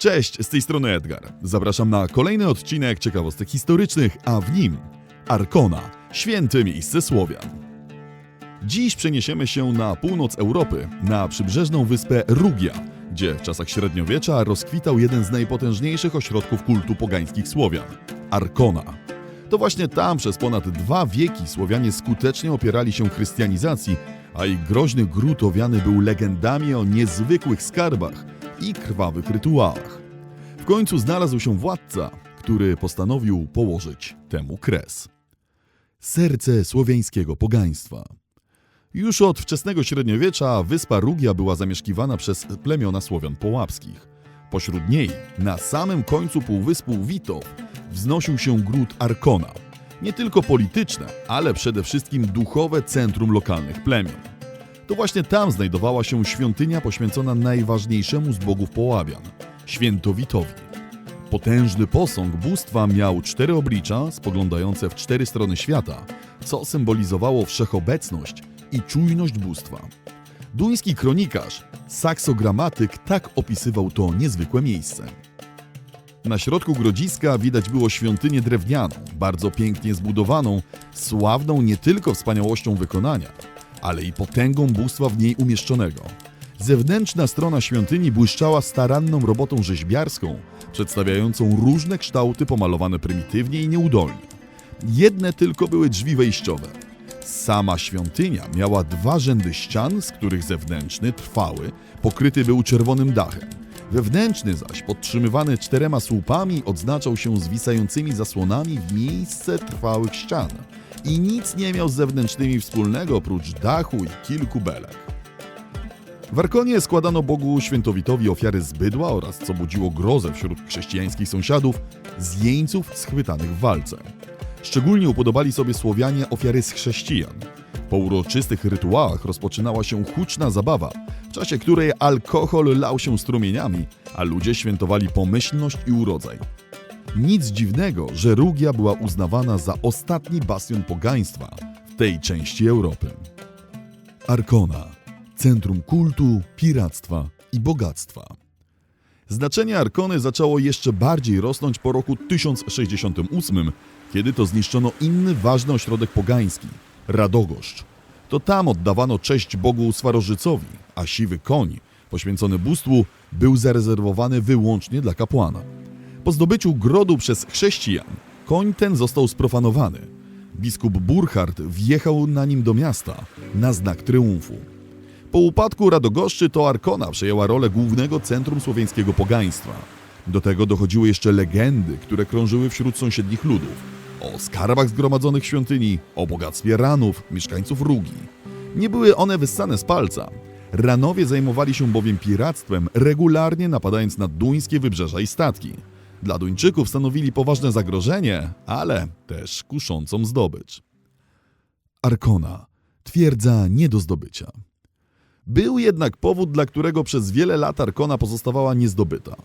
Cześć, z tej strony Edgar. Zapraszam na kolejny odcinek ciekawostek historycznych, a w nim Arkona, święte miejsce Słowian. Dziś przeniesiemy się na północ Europy, na przybrzeżną wyspę Rugia, gdzie w czasach średniowiecza rozkwitał jeden z najpotężniejszych ośrodków kultu pogańskich Słowian Arkona. To właśnie tam przez ponad dwa wieki Słowianie skutecznie opierali się chrystianizacji, a ich groźny gród owiany był legendami o niezwykłych skarbach i krwawych rytuałach. W końcu znalazł się władca, który postanowił położyć temu kres. Serce słowiańskiego pogaństwa. Już od wczesnego średniowiecza wyspa Rugia była zamieszkiwana przez plemiona Słowian połapskich. Pośród niej, na samym końcu półwyspu Witow, wznosił się gród Arkona. Nie tylko polityczne, ale przede wszystkim duchowe centrum lokalnych plemion. To właśnie tam znajdowała się świątynia poświęcona najważniejszemu z bogów Połabian świętowitowi. Potężny posąg bóstwa miał cztery oblicza spoglądające w cztery strony świata, co symbolizowało wszechobecność i czujność bóstwa. Duński kronikarz, saksogramatyk, tak opisywał to niezwykłe miejsce. Na środku grodziska widać było świątynię drewnianą, bardzo pięknie zbudowaną, sławną nie tylko wspaniałością wykonania, ale i potęgą bóstwa w niej umieszczonego. Zewnętrzna strona świątyni błyszczała staranną robotą rzeźbiarską, przedstawiającą różne kształty pomalowane prymitywnie i nieudolnie. Jedne tylko były drzwi wejściowe. Sama świątynia miała dwa rzędy ścian, z których zewnętrzny, trwały, pokryty był czerwonym dachem. Wewnętrzny zaś, podtrzymywany czterema słupami, odznaczał się zwisającymi zasłonami w miejsce trwałych ścian i nic nie miał z zewnętrznymi wspólnego oprócz dachu i kilku belek. W Arkonie składano Bogu Świętowitowi ofiary z bydła oraz, co budziło grozę wśród chrześcijańskich sąsiadów, z jeńców schwytanych w walce. Szczególnie upodobali sobie Słowianie ofiary z chrześcijan. Po uroczystych rytuałach rozpoczynała się huczna zabawa, w czasie której alkohol lał się strumieniami, a ludzie świętowali pomyślność i urodzaj. Nic dziwnego, że Rugia była uznawana za ostatni bastion pogaństwa w tej części Europy. Arkona centrum kultu, piractwa i bogactwa. Znaczenie Arkony zaczęło jeszcze bardziej rosnąć po roku 1068, kiedy to zniszczono inny ważny ośrodek pogański Radogoszcz. To tam oddawano cześć Bogu Swarożycowi, a siwy koń, poświęcony bóstwu, był zarezerwowany wyłącznie dla kapłana. Po zdobyciu grodu przez chrześcijan, koń ten został sprofanowany. Biskup Burchard wjechał na nim do miasta na znak triumfu. Po upadku Radogoszczy to Arkona przejęła rolę głównego centrum słowiańskiego pogaństwa. Do tego dochodziły jeszcze legendy, które krążyły wśród sąsiednich ludów. O skarbach zgromadzonych w świątyni, o bogactwie ranów, mieszkańców Rugi. Nie były one wyssane z palca. Ranowie zajmowali się bowiem piractwem, regularnie napadając na duńskie wybrzeża i statki. Dla Duńczyków stanowili poważne zagrożenie, ale też kuszącą zdobycz. Arkona, twierdza nie do zdobycia. Był jednak powód, dla którego przez wiele lat Arkona pozostawała niezdobyta.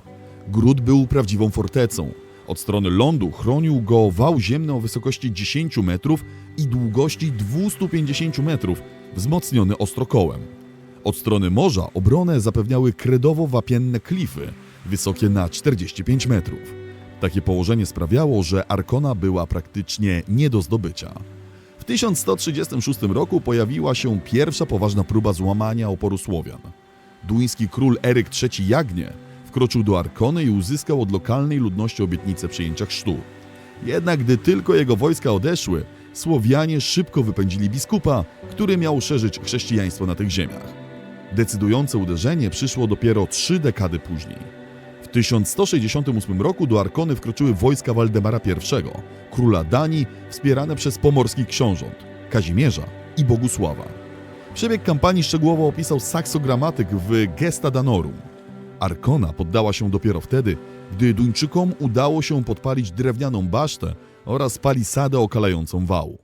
Gród był prawdziwą fortecą. Od strony lądu chronił go wał ziemny o wysokości 10 metrów i długości 250 metrów, wzmocniony ostrokołem. Od strony morza obronę zapewniały kredowo-wapienne klify, wysokie na 45 metrów. Takie położenie sprawiało, że Arkona była praktycznie nie do zdobycia. W 1136 roku pojawiła się pierwsza poważna próba złamania oporu Słowian. Duński król Eryk III Jagnie wkroczył do Arkony i uzyskał od lokalnej ludności obietnicę przyjęcia chrztu. Jednak gdy tylko jego wojska odeszły, Słowianie szybko wypędzili biskupa, który miał szerzyć chrześcijaństwo na tych ziemiach. Decydujące uderzenie przyszło dopiero trzy dekady później. W 1168 roku do Arkony wkroczyły wojska Waldemara I, króla Danii, wspierane przez pomorskich książąt Kazimierza i Bogusława. Przebieg kampanii szczegółowo opisał saksogramatyk w Gesta Danorum. Arkona poddała się dopiero wtedy, gdy Duńczykom udało się podpalić drewnianą basztę oraz palisadę okalającą wał.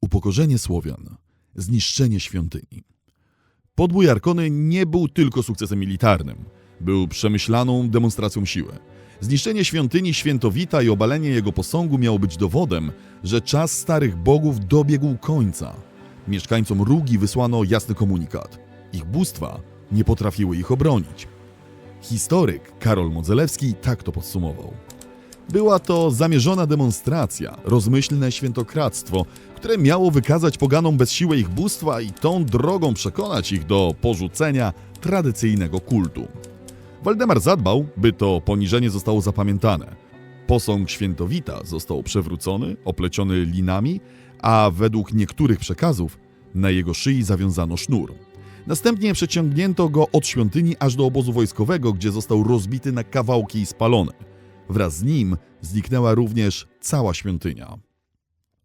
Upokorzenie Słowian, zniszczenie świątyni. Podbój Arkony nie był tylko sukcesem militarnym. Był przemyślaną demonstracją siły. Zniszczenie świątyni Świętowita i obalenie jego posągu miało być dowodem, że czas starych bogów dobiegł końca. Mieszkańcom Rugi wysłano jasny komunikat. Ich bóstwa nie potrafiły ich obronić. Historyk Karol Modzelewski tak to podsumował. Była to zamierzona demonstracja, rozmyślne świętokradztwo, które miało wykazać poganom bez siły ich bóstwa i tą drogą przekonać ich do porzucenia tradycyjnego kultu. Waldemar zadbał, by to poniżenie zostało zapamiętane. Posąg świętowita został przewrócony, opleciony linami, a według niektórych przekazów na jego szyi zawiązano sznur. Następnie przeciągnięto go od świątyni aż do obozu wojskowego, gdzie został rozbity na kawałki i spalony. Wraz z nim zniknęła również cała świątynia.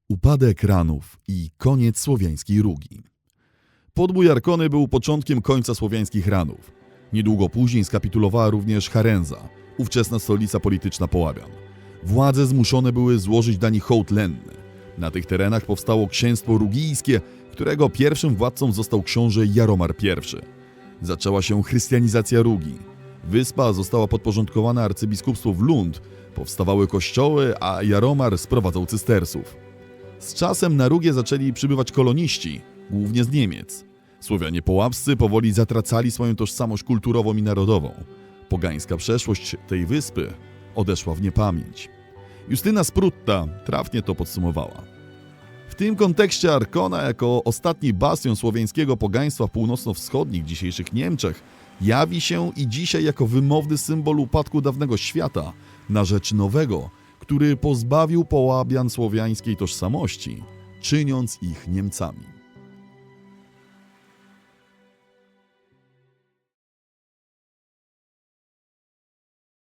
Upadek ranów i koniec słowiańskiej Rugi. Podbój Arkony był początkiem końca słowiańskich ranów. Niedługo później skapitulowała również Harenza, ówczesna stolica polityczna Połabian. Władze zmuszone były złożyć dani hołd lenny. Na tych terenach powstało księstwo rugijskie, którego pierwszym władcą został książę Jaromar I. Zaczęła się chrystianizacja Rugi. Wyspa została podporządkowana arcybiskupstwu w Lund, powstawały kościoły, a Jaromar sprowadzał cystersów. Z czasem na Rugie zaczęli przybywać koloniści, głównie z Niemiec. Słowianie połapscy powoli zatracali swoją tożsamość kulturową i narodową. Pogańska przeszłość tej wyspy odeszła w niepamięć. Justyna Sprutta trafnie to podsumowała. W tym kontekście Arkona, jako ostatni bastion słowiańskiego pogaństwa północno-wschodnich dzisiejszych Niemczech, jawi się i dzisiaj jako wymowny symbol upadku dawnego świata na rzecz nowego, który pozbawił Połabian słowiańskiej tożsamości, czyniąc ich Niemcami.